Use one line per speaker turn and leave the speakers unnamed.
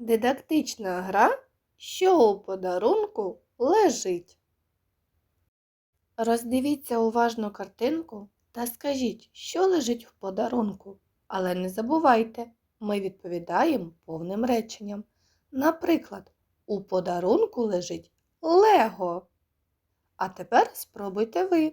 Дидактична гра, що у подарунку лежить. Роздивіться уважно картинку та скажіть, що лежить в подарунку. Але не забувайте, ми відповідаємо повним реченням. Наприклад, у подарунку лежить Лего. А тепер спробуйте ви.